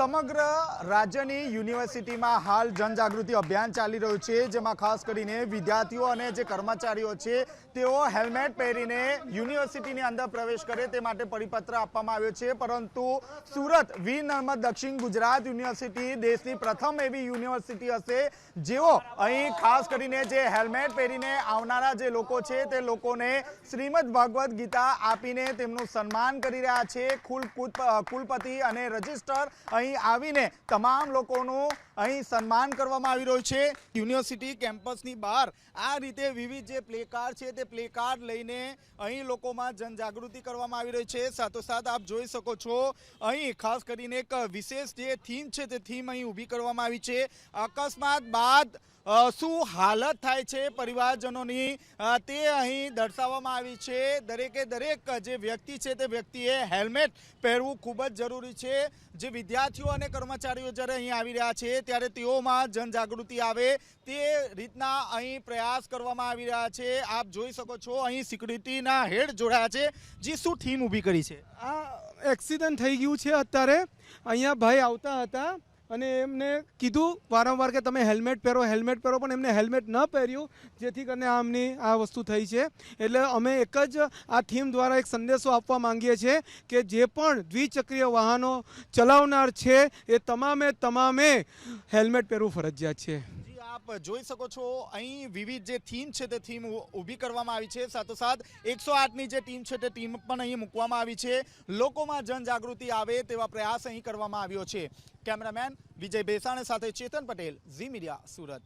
સમગ્ર રાજ્યની યુનિવર્સિટીમાં હાલ જનજાગૃતિ અભિયાન ચાલી રહ્યું છે, જેમાં ખાસ કરીને વિદ્યાર્થીઓ અને જે કર્મચારીઓ છે, તેઓ હેલ્મેટ પહેરીને યુનિવર્સિટીની અંદર પ્રવેશ કરે તે માટે પરિપત્ર આપવામાં આવ્યો છે. પરંતુ સુરત વી નર્મદ દક્ષિણ ગુજરાત યુનિવર્સિટી દેશની પ્રથમ એવી યુનિવર્સિટી હશે, જેઓ અહીં ખાસ કરીને જે હેલ્મેટ પહેરીને આવનારા જે લોકો છે, તે લોકોને શ્રીમદ ભગવદ્ ગીતા આપીને તેમનું સન્માન કરી રહ્યા છે. કુલ કુલ- કુલપતિ અને રજિસ્ટર અહીં આવીને તમામ લોકોનું અહીં સન્માન કરવામાં આવી રહ્યું છે. યુનિવર્સિટી કેમ્પસની બહાર આ રીતે વિવિધ જે પ્લે કાર્ડ છે તે પ્લે કાર્ડ લઈને અહીં લોકોમાં જનજાગૃતિ કરવામાં આવી રહી છે. સાથોસાથ આપ જોઈ શકો છો, અહીં ખાસ કરીને એક વિશેષ જે થીમ છે તે થીમ અહીં ઊભી કરવામાં આવી છે. અકસ્માત બાદ શું હાલત થાય છે પરિવારજનોની? તે અહીં દર્શાવવામાં આવી છે. દરેકે દરેક જે વ્યક્તિ છે તે વ્યક્તિએ હેલ્મેટ પહેરવું ખૂબ જ જરૂરી છે. જે વિદ્યાર્થીઓ અને કર્મચારીઓ જ્યારે અહીં આવી રહ્યા છે, ત્યારે તેઓમાં જનજાગૃતિ આવે. તે રીતના અહીં પ્રયાસ કરવામાં આવી રહ્યા છે. આપ જોઈ શકો છો, અહીં સિક્યુરિટીના હેડ જોડાયા છે, જે શું થીમ ઊભી કરી છે? આ એક્સિડન્ટ થઈ ગયું છે અત્યારે. અહીંયા ભાઈ આવતા હતા. અને એમને કીધું વારંવાર કે તમે હેલ્મેટ પહેરો હેલ્મેટ પહેરો, પણ એમને હેલ્મેટ ન પહેર્યું, જેથી કરીને આમની આ વસ્તુ થઈ છે. એટલે અમે એક જ આ થીમ દ્વારા એક સંદેશો આપવા માંગીએ છીએ કે જે પણ દ્વિચક્રીય વાહનો ચલાવનાર છે, એ તમામે તમામે હેલ્મેટ પહેરવું ફરજિયાત છે. જોઈ શકો છો, અહીં વિવિધ જે થીમ છે તે થીમ ઊભી કરવામાં આવી છે. સાથોસાથ એકસો આઠની જે ટીમ છે તે ટીમ પણ અહીં મૂકવામાં આવી છે. લોકોમાં જનજાગૃતિ આવે તેવા પ્રયાસ અહીં કરવામાં આવ્યો છે. કેમેરામેન વિજય ભેસાણ સાથે ચેતન પટેલ, ઝી મીડિયા સુરત.